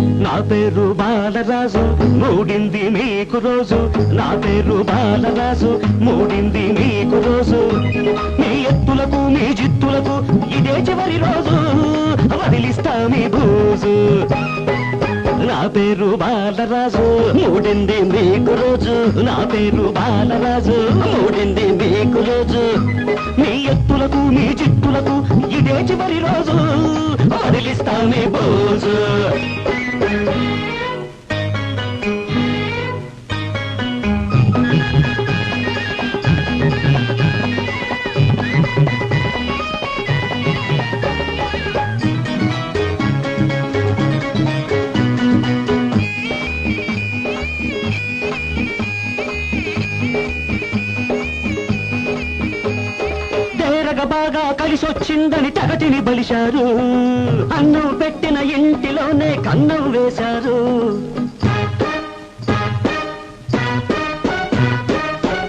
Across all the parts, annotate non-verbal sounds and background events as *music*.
నా పేరు బాలరాజు మూడింది మీకు రోజు. నా పేరు బాలరాజు మూడింది మీకు రోజు. మీ ఎత్తులకు మీ జిత్తులకు ఇదే చివరి రోజు. వదిలిస్తా మీ భూజు నా పేరు బాలరాజు మూడింది మీకు రోజు. నా పేరు బాలరాజు మూడింది మీకు రోజు. మీ ఎత్తులకు మీ జిత్తులకు ఇదే చివరి రోజు. వదిలిస్తా మీ బోజు తేరగ బాగా కలిసొచ్చిందని తగటిని బలిశారు. అన్నం పెట్టిన ఇంటిలోనే కన్నం వేశారు.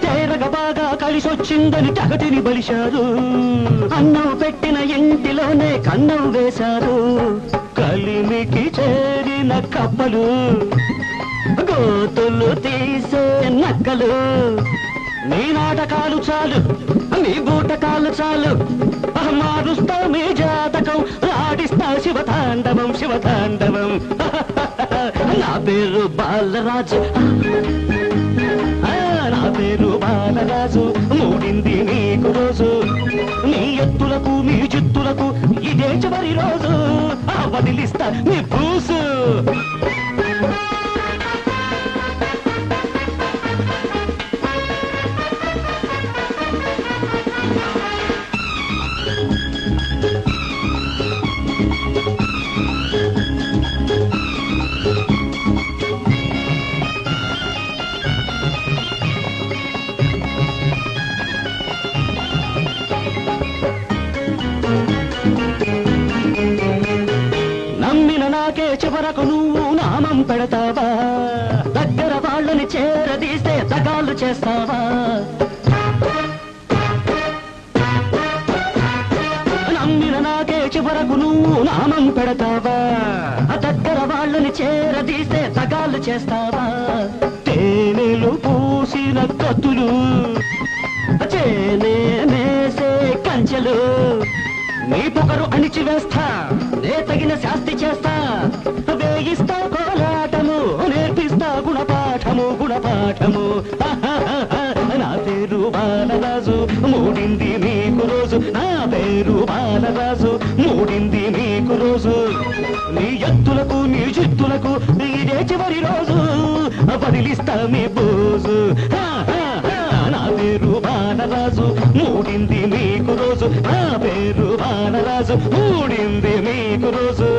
తేరగ బాగా కలిసొచ్చిందని తగటిని బలిశారు. అన్నం పెట్టిన ఇంటిలోనే కన్నం వేశారు. కలిమికి చేరిన కప్పలు గోతులు తీసే నక్కలు. మీ నాటకాలు చాలు చాలు. మారుస్తా మీ జాతకం. రాడిస్తా శివతాండవం శివతాండవం. *laughs* నా పేరు బాలరాజు. నా పేరు బాలరాజు. మూడింది నీకు రోజు. నీ ఎత్తులకు నీ చిత్తులకు ఇదే చివరి రోజు. వదిలిస్తా నీ పూసు నమ్మిన నాకే చివరకు నువ్వు నామం పెడతావా? దగ్గర వాళ్ళని చేరదీస్తే దగాలు చేస్తావా? నమ్మిన నాకే చివరకు నువ్వు నామం పెడతావా? దగ్గర వాళ్ళని చేరదీస్తే దగాలు చేస్తావా? తేనెలు పూసిన కత్తులు చేనే మేసే కంచెలు నీ పొగరు అణిచివేస్తా నే తగిన శాస్తి చేస్తా. వేయిస్తా కోలాటము నేర్పిస్తా గుణపాఠము గుణపాఠము. నా పేరు బాలరాజు మూడింది మీకు రోజు. నా పేరు బాలరాజు మూడింది మీకు రోజు. నీ ఎత్తులకు నీ చిత్తులకు ఇదే చివరి రోజు. వదిలిస్తా మీ బోజు. రోజు నా పేరు బాలరాజు మూడింది మీకు రోజు